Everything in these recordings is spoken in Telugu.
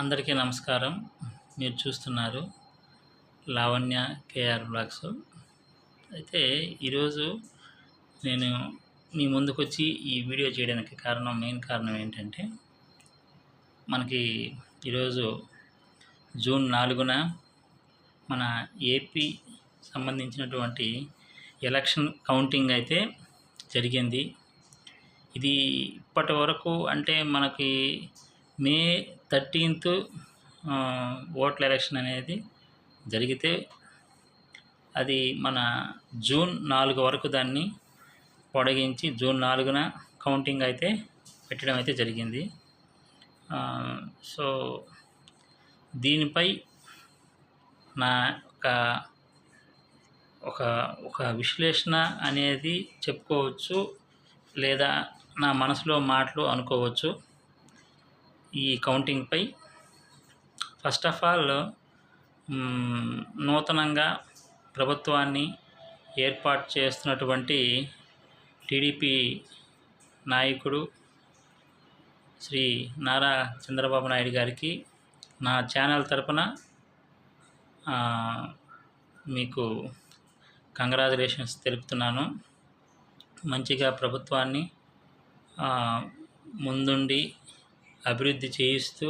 అందరికీ నమస్కారం. మీరు చూస్తున్నారు లావణ్య కేఆర్ బ్లాగ్స్. అయితే ఈరోజు నేను మీ ముందుకు వచ్చి ఈ వీడియో చేయడానికి కారణం మెయిన్ కారణం ఏంటంటే మనకి ఈరోజు జూన్ నాలుగున మన ఏపీ సంబంధించినటువంటి ఎలక్షన్ కౌంటింగ్ అయితే జరిగింది. ఇది ఇప్పటి వరకు అంటే మనకి మే థర్టీన్త్ ఓట్ల ఎలక్షన్ అనేది జరిగితే అది మన జూన్ నాలుగు వరకు దాన్ని పొడిగించి జూన్ నాలుగున కౌంటింగ్ అయితే పెట్టడం అయితే జరిగింది. సో దీనిపై నా ఒక ఒక ఒక విశ్లేషణ అనేది చెప్పుకోవచ్చు లేదా నా మనసులో మాటలు అనుకోవచ్చు. ఈ కౌంటింగ్పై ఫస్ట్ ఆఫ్ ఆల్ నూతనంగా ప్రభుత్వాన్ని ఏర్పాటు చేస్తున్నటువంటి టీడీపీ నాయకుడు శ్రీ నారా చంద్రబాబు నాయుడు గారికి నా ఛానల్ తరపున మీకు కంగ్రాచులేషన్స్ తెలుపుతున్నాను. మంచిగా ప్రభుత్వాన్ని ముందుండి అభివృద్ధి చేయిస్తూ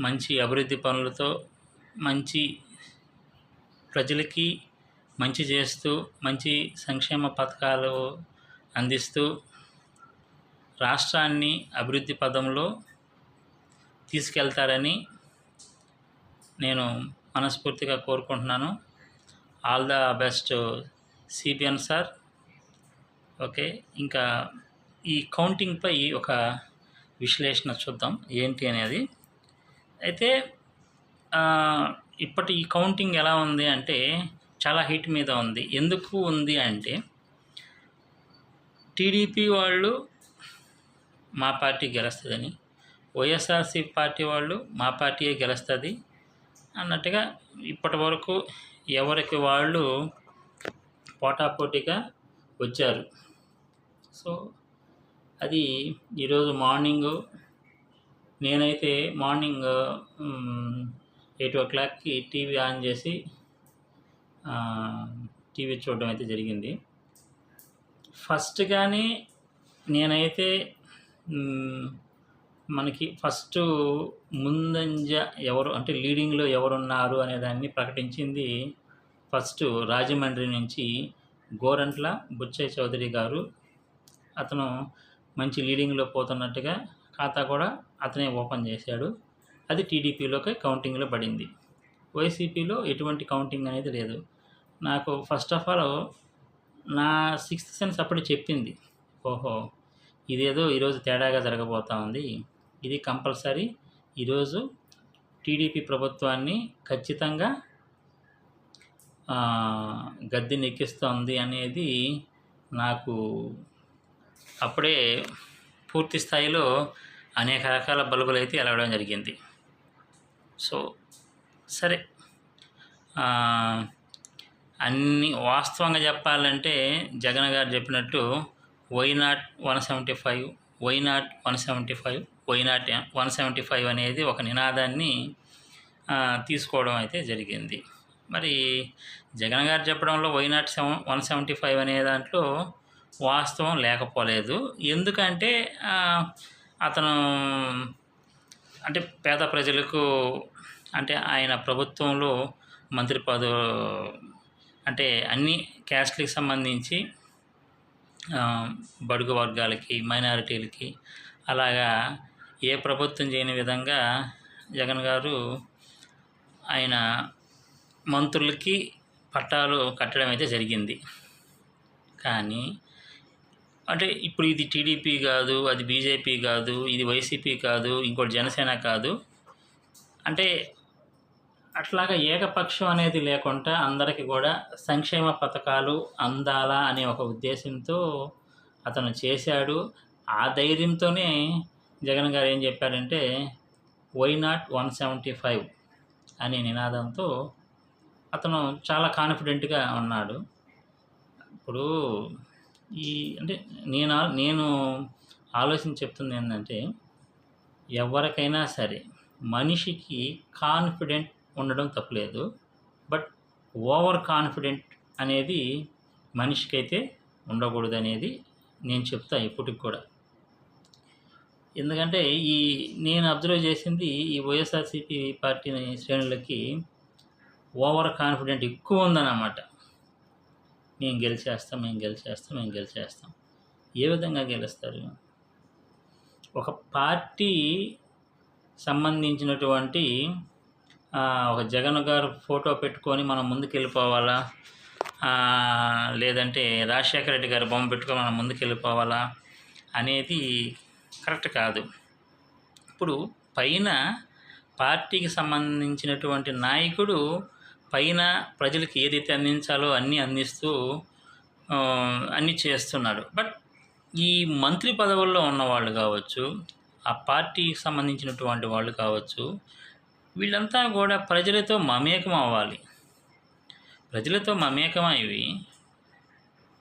మంచి అభివృద్ధి పనులతో మంచి ప్రజలకి మంచి చేస్తూ మంచి సంక్షేమ పథకాలు అందిస్తూ రాష్ట్రాన్ని అభివృద్ధి పదంలో తీసుకెళ్తారని నేను మనస్ఫూర్తిగా కోరుకుంటున్నాను. All the best CBN sir okay ఇంకా ఈ కౌంటింగ్పై ఒక విశ్లేషణ చూద్దాం ఏంటి అనేది. అయితే ఇప్పటి ఈ కౌంటింగ్ ఎలా ఉంది అంటే చాలా హీట్ మీద ఉంది. ఎందుకు ఉంది అంటే టీడీపీ వాళ్ళు మా పార్టీ గెలుస్తుందని వైఎస్ఆర్సీ పార్టీ వాళ్ళు మా పార్టీయే గెలుస్తుంది అన్నట్టుగా ఇప్పటి వరకు ఎవరికి వాళ్ళు పోటాపోటీగా వచ్చారు. సో అది ఈరోజు మార్నింగ్. నేనైతే మార్నింగ్ ఎయిట్ ఓ క్లాక్కి టీవీ ఆన్ చేసి టీవీ చూడడం అయితే జరిగింది. ఫస్ట్ కానీ నేనైతే మనకి ఫస్ట్ ముందంజ ఎవరు అంటే లీడింగ్లో ఎవరున్నారు అనే దాన్ని ప్రకటించింది ఫస్ట్ రాజమండ్రి నుంచి గోరంట్ల బుచ్చయ్య చౌదరి గారు. అతను మంచి లీడింగ్లో పోతున్నట్టుగా ఖాతా కూడా అతనే ఓపెన్ చేశాడు. అది టీడీపీలోకి కౌంటింగ్లో పడింది. వైసీపీలో ఎటువంటి కౌంటింగ్ అనేది లేదు. నాకు ఫస్ట్ ఆఫ్ ఆల్ నా సిక్స్త్ సెన్స్ అప్పుడు చెప్పింది. ఓహో ఇదేదో ఈరోజు తేడాగా జరగబోతా ఉంది. ఇది కంపల్సరీ. ఈరోజు టీడీపీ ప్రభుత్వాన్ని ఖచ్చితంగా ఆ, నెక్కిస్తోంది అనేది నాకు అప్పుడే పూర్తి స్థాయిలో అనేక రకాల బల్బులు అయితే ఎలగడం జరిగింది. సో సరే. అన్ని వాస్తవంగా చెప్పాలంటే జగన్ గారు చెప్పినట్టు why not one seventy five why not one seventy five why not one seventy five అనేది ఒక నినాదాన్ని తీసుకోవడం అయితే జరిగింది. మరి జగన్ గారు చెప్పడంలో why not seven one seventy five అనే దాంట్లో వాస్తవం లేకపోలేదు. ఎందుకంటే అతను అంటే పేద ప్రజలకు అంటే ఆయన ప్రభుత్వంలో మంత్రి పదవు అంటే అన్ని క్యాస్ట్లకు సంబంధించి బడుగు వర్గాలకి మైనారిటీలకి అలాగా ఏ ప్రభుత్వం చేయని విధంగా జగన్ గారు ఆయన మంత్రులకి పట్టాలు కట్టడం అయితే జరిగింది. కానీ అంటే ఇప్పుడు ఇది టీడీపీ కాదు అది బీజేపీ కాదు ఇది వైసీపీ కాదు ఇంకోటి జనసేన కాదు. అంటే అట్లాగా ఏకపక్షం అనేది లేకుండా అందరికీ కూడా సంక్షేమ పథకాలు అందాలా అనే ఒక ఉద్దేశంతో అతను చేశాడు. ఆ ధైర్యంతోనే జగన్ గారు ఏం చెప్పారంటే why not one seventy five అనే నినాదంతో అతను చాలా కాన్ఫిడెంట్గా ఉన్నాడు. ఇప్పుడు ఈ అంటే నేను ఆ- నేను ఆలోచన చెప్తుంది ఏంటంటే ఎవరికైనా సరే మనిషికి కాన్ఫిడెంట్ ఉండడం తప్పలేదు. బట్ ఓవర్ కాన్ఫిడెంట్ అనేది మనిషికైతే ఉండకూడదు అనేది నేను చెప్తా ఇప్పటికి కూడా. ఎందుకంటే ఈ నేను అబ్జర్వ్ చేసింది ఈ వైఎస్ఆర్సీపీ పార్టీ శ్రేణులకి ఓవర్ కాన్ఫిడెంట్ ఎక్కువ ఉందన్నమాట. మేము గెలిచేస్తాం మేము గెలిచేస్తాం మేము గెలిచేస్తాం. ఏ విధంగా గెలుస్తారు? ఒక పార్టీ సంబంధించినటువంటి ఒక జగన్ గారు ఫోటో పెట్టుకొని మనం ముందుకు వెళ్ళిపోవాలా లేదంటే రాజశేఖర రెడ్డి గారి బొమ్మ పెట్టుకొని మనం ముందుకు వెళ్ళిపోవాలా అనేది కరెక్ట్ కాదు. ఇప్పుడు పైన పార్టీకి సంబంధించినటువంటి నాయకుడు పైన ప్రజలకు ఏదైతే అందించాలో అన్నీ అందిస్తూ అన్నీ చేస్తున్నాడు. బట్ ఈ మంత్రి పదవుల్లో ఉన్న వాళ్ళు కావచ్చు ఆ పార్టీకి సంబంధించినటువంటి వాళ్ళు కావచ్చు వీళ్ళంతా కూడా ప్రజలతో మమేకం అవ్వాలి. ప్రజలతో మమేకమైవి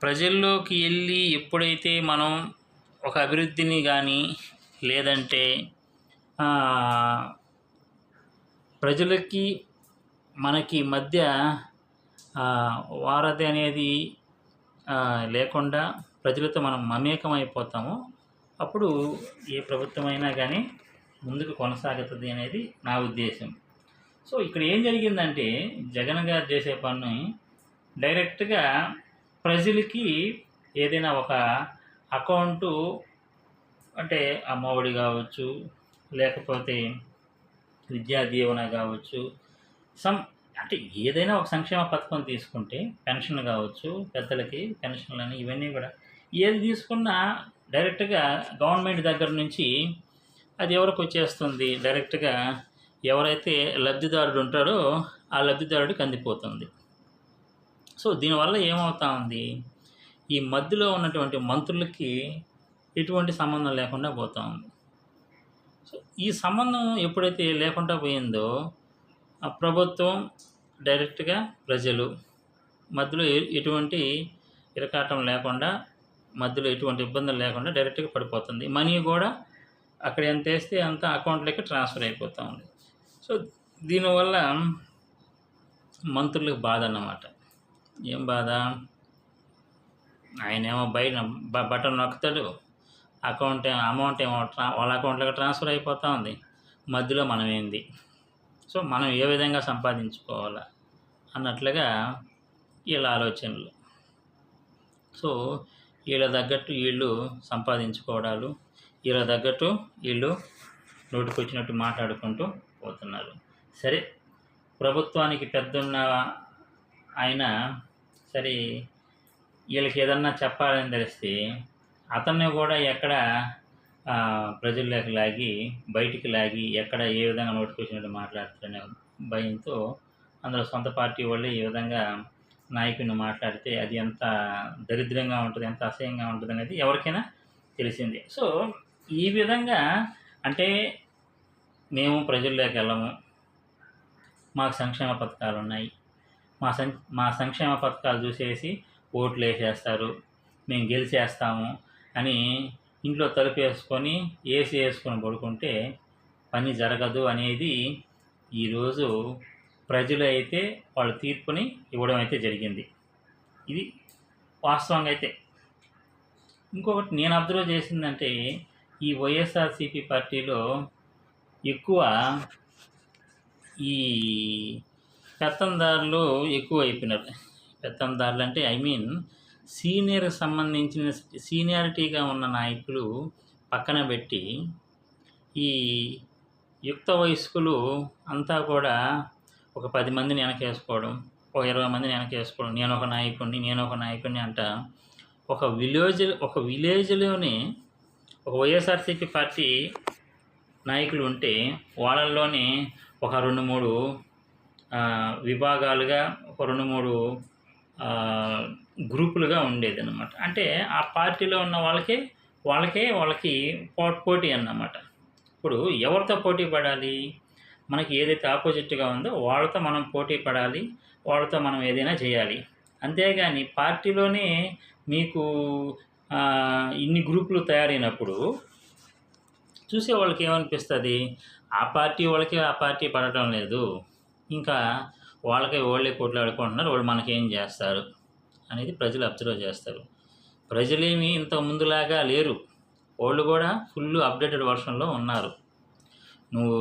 ప్రజల్లోకి వెళ్ళి ఎప్పుడైతే మనం ఒక అభివృద్ధిని కానీ లేదంటే ప్రజలకి మనకి మధ్య వారధి అనేది లేకుండా ప్రజలతో మనం మమేకం అయిపోతామో అప్పుడు ఏ ప్రభుత్వమైనా కానీ ముందుకు కొనసాగుతుంది అనేది నా ఉద్దేశం. సో ఇక్కడ ఏం జరిగిందంటే జగన్ గారు చేసే పని డైరెక్ట్గా ప్రజలకి ఏదైనా ఒక అకౌంటు అంటే అమ్మఒడి కావచ్చు లేకపోతే విద్యా దీవెన కావచ్చు సమ్ అంటే ఏదైనా ఒక సంక్షేమ పథకం తీసుకుంటే పెన్షన్ కావచ్చు పెద్దలకి పెన్షన్లు అని ఇవన్నీ కూడా ఏది తీసుకున్నా డైరెక్ట్గా గవర్నమెంట్ దగ్గర నుంచి అది ఎవరికి వచ్చేస్తుంది? డైరెక్ట్గా ఎవరైతే లబ్ధిదారుడు ఉంటాడో ఆ లబ్ధిదారుడికి అందిపోతుంది. సో దీనివల్ల ఏమవుతా ఉంది? ఈ మధ్యలో ఉన్నటువంటి మంత్రులకి ఎటువంటి సంబంధం లేకుండా పోతా ఉంది. సో ఈ సంబంధం ఎప్పుడైతే లేకుండా పోయిందో ప్రభుత్వం డైరెక్ట్గా ప్రజలు మధ్యలో ఎటువంటి ఇరకాటం లేకుండా మధ్యలో ఎటువంటి ఇబ్బందులు లేకుండా డైరెక్ట్గా పడిపోతుంది. మనీ కూడా అక్కడ ఎంత వేస్తే అంత అకౌంట్లోకి ట్రాన్స్ఫర్ అయిపోతూ ఉంది. సో దీనివల్ల మంత్రులకు బాధ అన్నమాట. ఏం బాధ? ఆయనేమో బయట బటన్ నొక్కుతాడు. అకౌంట్ అమౌంట్ ఏమో ట్రా వాళ్ళ అకౌంట్లోకి ట్రాన్స్ఫర్ అయిపోతూ ఉంది. మధ్యలో మనమేంది? సో మనం ఏ విధంగా సంపాదించుకోవాలా అన్నట్లుగా వీళ్ళ ఆలోచనలు. సో వీళ్ళ తగ్గట్టు వీళ్ళు సంపాదించుకోవడాలు వీళ్ళ తగ్గట్టు వీళ్ళు నోటికొచ్చినట్టు మాట్లాడుకుంటూ పోతున్నారు. సరే ప్రభుత్వానికి పెద్దన్న ఆయన సరే వీళ్ళకి ఏదన్నా చెప్పాలని తెలిస్తే అతన్ని కూడా ఎక్కడ ప్రజల్లోకి లాగి బయటికి లాగి ఎక్కడ ఏ విధంగా నోటిఫికేషన్ మాట్లాడుతున్న భయంతో అందులో సొంత పార్టీ వాళ్ళే ఈ విధంగా నాయకుడిని మాట్లాడితే అది ఎంత దరిద్రంగా ఉంటుంది ఎంత అసహ్యంగా ఉంటుంది అనేది ఎవరికైనా తెలిసింది. సో ఈ విధంగా అంటే మేము ప్రజల్లోకి వెళ్ళము. మాకు సంక్షేమ పథకాలు ఉన్నాయి. మా సం మా సంక్షేమ పథకాలు చూసేసి ఓట్లు వేసేస్తారు. మేము గెలిచేస్తాము అని ఇంట్లో తలుపు వేసుకొని ఏసీ వేసుకొని పడుకుంటే పని జరగదు అనేది ఈరోజు ప్రజలు అయితే వాళ్ళ తీర్పుని ఇవ్వడం అయితే జరిగింది. ఇది వాస్తవంగా అయితే. ఇంకొకటి నేను అబ్జర్వ్ చేసిందంటే ఈ వైఎస్ఆర్సీపీ పార్టీలో ఎక్కువ ఈ పెత్తందారులు ఎక్కువ అయిపోయినారు పెత్తందారులు అంటే ఐ మీన్ సీనియర్ సంబంధించిన సీనియారిటీగా ఉన్న నాయకులు పక్కన పెట్టి ఈ యుక్త వయస్కులు అంతా కూడా ఒక పది మందిని వెనకేసుకోవడం ఒక ఇరవై మందిని వెనకేసుకోవడం నేను ఒక నాయకుడిని నేను ఒక నాయకుడిని అంట ఒక విలేజ్ ఒక విలేజ్లోనే ఒక వైఎస్ఆర్సీపీ పార్టీ నాయకులు ఉంటే వాళ్ళల్లోనే ఒక రెండు మూడు విభాగాలుగా ఒక రెండు మూడు గ్రూపులుగా ఉండేది అనమాట అంటే ఆ పార్టీలో ఉన్న వాళ్ళకే వాళ్ళకే వాళ్ళకి పో- పోటీ అన్నమాట. ఇప్పుడు ఎవరితో పోటీ పడాలి? మనకి ఏదైతే ఆపోజిట్గా ఉందో వాళ్ళతో మనం పోటీ పడాలి వాళ్ళతో మనం ఏదైనా చేయాలి. అంతేగాని పార్టీలోనే మీకు ఇన్ని గ్రూపులు తయారైనప్పుడు చూసే వాళ్ళకి ఏమనిపిస్తుంది? ఆ పార్టీ వాళ్ళకి ఆ పార్టీ పడటం లేదు. ఇంకా వాళ్ళకి వాళ్ళే కొట్లాడుకుంటున్నారు వాళ్ళు మనకేం చేస్తారు? అనేది ప్రజలు అబ్జర్వ్ చేస్తారు. ప్రజలేమి ఇంత ముందులాగా లేరు. వాళ్ళు కూడా ఫుల్ అప్డేటెడ్ వర్షన్లో ఉన్నారు. నువ్వు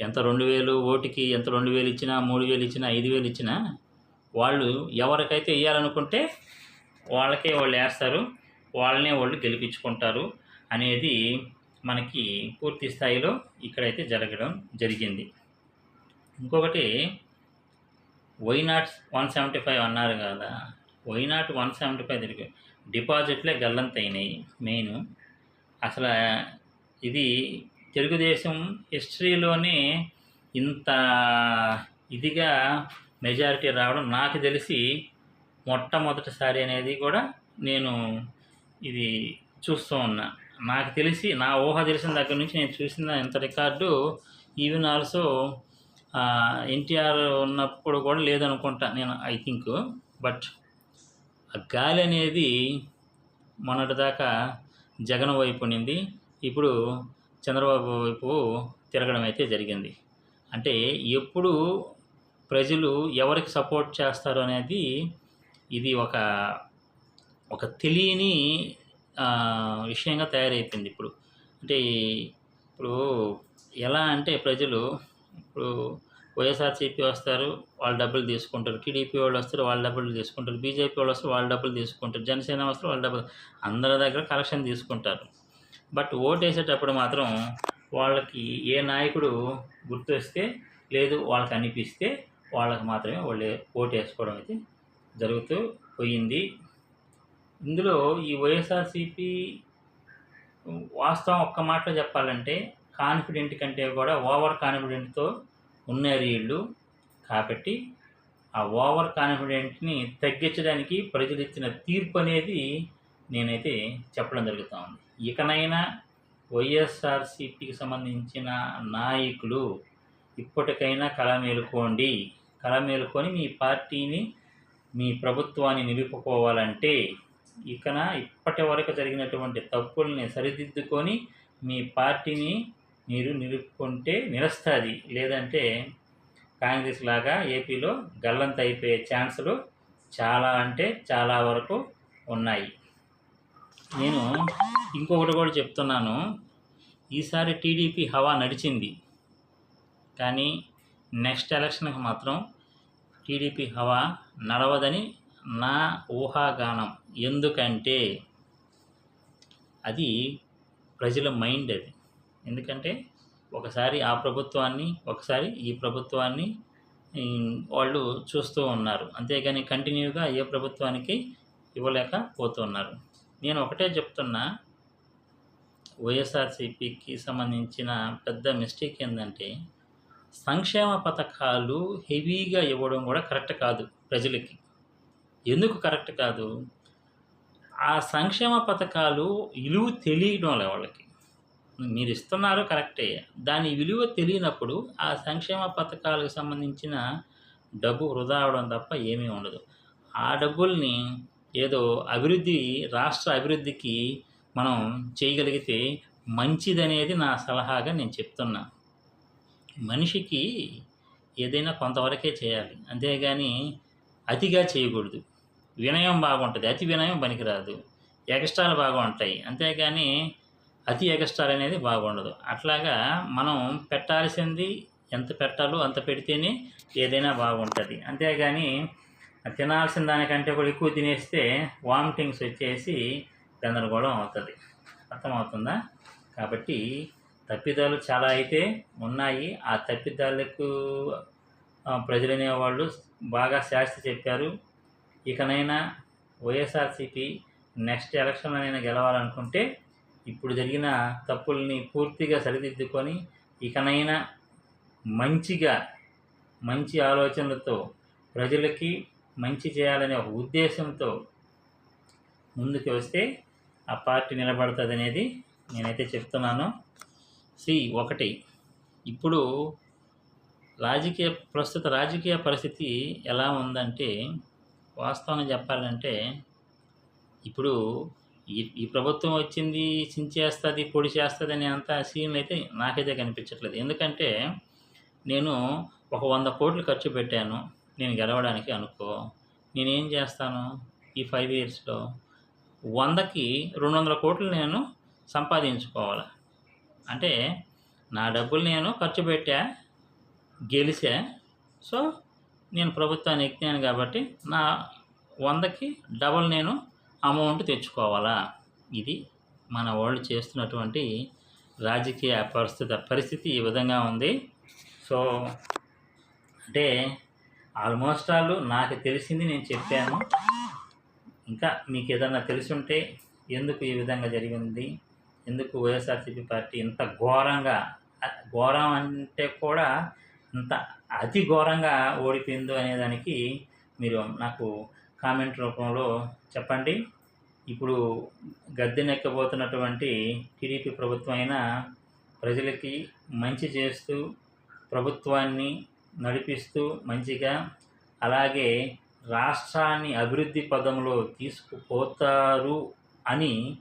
ఎంత రెండు వేలు ఓటుకి ఎంత రెండు వేలు ఇచ్చినా మూడు వేలు ఇచ్చినా ఐదు వేలు ఇచ్చినా వాళ్ళు ఎవరికైతే వేయాలనుకుంటే వాళ్ళకే వాళ్ళు వేస్తారు. వాళ్ళనే వాళ్ళు గెలిపించుకుంటారు అనేది మనకి పూర్తి స్థాయిలో ఇక్కడైతే జరగడం జరిగింది. ఇంకొకటి why not one seventy five అన్నారు కదా. వైనాట్ వన్ సెవెంటీ ఫైవ్ తిరిగి డిపాజిట్లే గల్లంతైనాయి మెయిన్. అసలు ఇది తెలుగుదేశం హిస్టరీలోనే ఇంత ఇదిగా మెజారిటీ రావడం నాకు తెలిసి మొట్టమొదటిసారి అనేది కూడా నేను ఇది చూస్తూ ఉన్నా. నాకు తెలిసి నా ఊహ తెలిసిన దగ్గర నుంచి నేను చూసిన ఇంత రికార్డు ఈవెన్ ఆల్సో ఎన్టీఆర్ ఉన్నప్పుడు కూడా లేదనుకుంటా నేను ఐ థింక్. బట్ ఆ గాలి అనేది మొన్నటిదాకా జగన్ వైపు ఉండింది ఇప్పుడు చంద్రబాబు వైపు తిరగడం అయితే జరిగింది. అంటే ఎప్పుడు ప్రజలు ఎవరికి సపోర్ట్ చేస్తారు అనేది ఇది ఒక ఒక తెలియని విషయంగా తయారైపోయింది ఇప్పుడు. అంటే ఇప్పుడు ఎలా అంటే ప్రజలు ఇప్పుడు వైఎస్ఆర్సీపీ వస్తారు వాళ్ళు డబ్బులు తీసుకుంటారు. టీడీపీ వాళ్ళు వస్తారు వాళ్ళ డబ్బులు తీసుకుంటారు. బీజేపీ వాళ్ళు వస్తారు వాళ్ళ డబ్బులు తీసుకుంటారు. జనసేన వస్తారు వాళ్ళ డబ్బులు అందరి దగ్గర కలెక్షన్ తీసుకుంటారు. బట్ ఓటు వేసేటప్పుడు మాత్రం వాళ్ళకి ఏ నాయకుడు గుర్తొస్తే లేదు వాళ్ళకి అనిపిస్తే వాళ్ళకి మాత్రమే వాళ్ళు ఓటు వేసుకోవడం అయితే జరుగుతూ పోయింది. ఇందులో ఈ వైఎస్ఆర్సీపీ వాస్తవం ఒక్క మాటలో చెప్పాలంటే కాన్ఫిడెంట్ కంటే కూడా ఓవర్ కాన్ఫిడెంట్తో ఉన్నారు వీళ్ళు కాబట్టి ఆ ఓవర్ కాన్ఫిడెంట్ని తగ్గించడానికి ప్రజలు ఇచ్చిన తీర్పు అనేది నేనైతే చెప్పడం జరుగుతూ ఉంది. ఇకనైనా వైఎస్ఆర్సీపీకి సంబంధించిన నాయకులు ఇప్పటికైనా కళ మేలుకోండి. కళ మేలుకొని మీ పార్టీని మీ ప్రభుత్వాన్ని నిలుపుకోవాలంటే ఇకన ఇప్పటి వరకు జరిగినటువంటి తప్పుల్ని సరిదిద్దుకొని మీ పార్టీని మీరు నిలుపుకుంటే నిలుస్తుంది లేదంటే కాంగ్రెస్ లాగా ఏపీలో గల్లంత అయిపోయే ఛాన్సులు చాలా అంటే చాలా వరకు ఉన్నాయి. నేను ఇంకొకటి కూడా చెప్తున్నాను. ఈసారి టీడీపీ హవా నడిచింది. కానీ నెక్స్ట్ ఎలక్షన్కి మాత్రం టీడీపీ హవా నడవదని నా ఊహాగానం. ఎందుకంటే అది ప్రజల మైండ్ అది. ఎందుకంటే ఒకసారి ఆ ప్రభుత్వాన్ని ఒకసారి ఈ ప్రభుత్వాన్ని వాళ్ళు చూస్తూ ఉన్నారు. అంతేగాని కంటిన్యూగా ఏ ప్రభుత్వానికి ఇవ్వలేకపోతున్నారు. నేను ఒకటే చెప్తున్నా వైఎస్ఆర్సీపీకి సంబంధించిన పెద్ద మిస్టేక్ ఏంటంటే సంక్షేమ పథకాలు హెవీగా ఇవ్వడం కూడా కరెక్ట్ కాదు ప్రజలకి. ఎందుకు కరెక్ట్ కాదు? ఆ సంక్షేమ పథకాలు ఇలువ తెలియడం వాళ్ళకి. మీరు ఇస్తున్నారు కరెక్టే. దాని విలువ తెలియనప్పుడు ఆ సంక్షేమ పథకాలకు సంబంధించిన డబ్బు వృధా అవడం తప్ప ఏమీ ఉండదు. ఆ డబ్బుల్ని ఏదో అభివృద్ధి రాష్ట్ర అభివృద్ధికి మనం చేయగలిగితే మంచిదనేది నా సలహాగా నేను చెప్తున్నా. మనిషికి ఏదైనా కొంతవరకే చేయాలి. అంతేగాని అతిగా చేయకూడదు. వినయం బాగుంటుంది. అతి వినయం పనికిరాదు. ఎక్స్ట్రాలు బాగుంటాయి. అంతేగాని అతి ఎగస్ట్రాల్ అనేది బాగుండదు. అట్లాగా మనం పెట్టాల్సింది ఎంత పెట్టాలో అంత పెడితేనే ఏదైనా బాగుంటుంది. అంతేగాని తినాల్సిన దానికంటే కూడా ఎక్కువ తినేస్తే వామిటింగ్స్ వచ్చేసి గందరగోళం అవుతుంది. అర్థమవుతుందా? కాబట్టి తప్పిదాలు చాలా అయితే ఉన్నాయి. ఆ తప్పిదాలకు ఆ, ప్రజలనే వాళ్ళు బాగా శాస్తి చెప్పారు. ఇకనైనా వైఎస్ఆర్సీపీ నెక్స్ట్ ఎలక్షన్లోనైనా గెలవాలనుకుంటే ఇప్పుడు జరిగిన తప్పుల్ని పూర్తిగా సరిదిద్దుకొని ఇకనైనా మంచిగా మంచి ఆలోచనలతో ప్రజలకి మంచి చేయాలనే ఒక ఉద్దేశంతో ముందుకు వస్తే ఆ పార్టీ నిలబడుతుంది అనేది నేనైతే చెప్తున్నాను. సి ఒకటి. ఇప్పుడు రాజకీయ ప్రస్తుత రాజకీయ పరిస్థితి ఎలా ఉందంటే వాస్తవం చెప్పాలంటే ఇప్పుడు ఈ ఈ ప్రభుత్వం వచ్చింది చించేస్తుంది పొడి చేస్తుంది అనే అంత సీన్లు అయితే నాకైతే కనిపించట్లేదు. ఎందుకంటే నేను ఒక వంద కోట్లు ఖర్చు పెట్టాను నేను గెలవడానికి అనుకో. నేనేం చేస్తాను ఈ ఫైవ్ ఇయర్స్లో? వందకి రెండు వందల కోట్లు నేను సంపాదించుకోవాలి? అంటే నా డబ్బులు నేను ఖర్చు పెట్టా గెలిచా. సో నేను ప్రభుత్వాన్ని ఎక్కినాను కాబట్టి నా వందకి డబల్ నేను అమౌంట్ తెచ్చుకోవాలా? ఇది మన వాళ్ళు చేస్తున్నటువంటి రాజకీయ పరిస్థితి పరిస్థితి ఈ విధంగా ఉంది. సో అంటే ఆల్మోస్ట్ ఆల్ నాకు తెలిసింది నేను చెప్పాను. ఇంకా మీకు ఏదన్నా తెలిసుంటే ఎందుకు ఈ విధంగా జరిగింది? ఎందుకు వైఎస్ఆర్సీపీ పార్టీ ఇంత ఘోరంగా ఘోరం అంటే కూడా ఇంత అతి ఘోరంగా ఓడిపోయిందో అనేదానికి మీరు నాకు కామెంట్ రూపంలో చెప్పండి. ఇప్పుడు గద్దెనెక్కబోతున్నటువంటి టీడీపీ ప్రభుత్వం అయినా ప్రజలకి మంచి చేస్తూ ప్రభుత్వాన్ని నడిపిస్తూ మంచిగా అలాగే రాష్ట్రాన్ని అభివృద్ధి పదంలో తీసుకుపోతారు అని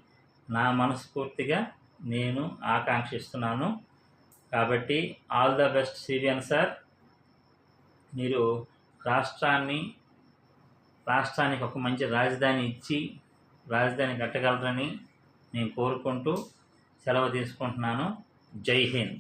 నా మనస్ఫూర్తిగా నేను ఆకాంక్షిస్తున్నాను. కాబట్టి all the best CBN sir. మీరు రాష్ట్రాన్ని రాష్ట్రానికి ఒక మంచి రాజధాని ఇచ్చి రాజధాని కట్టగలరని నేను కోరుకుంటూ సెలవు తీసుకుంటున్నాను. జై హింద్.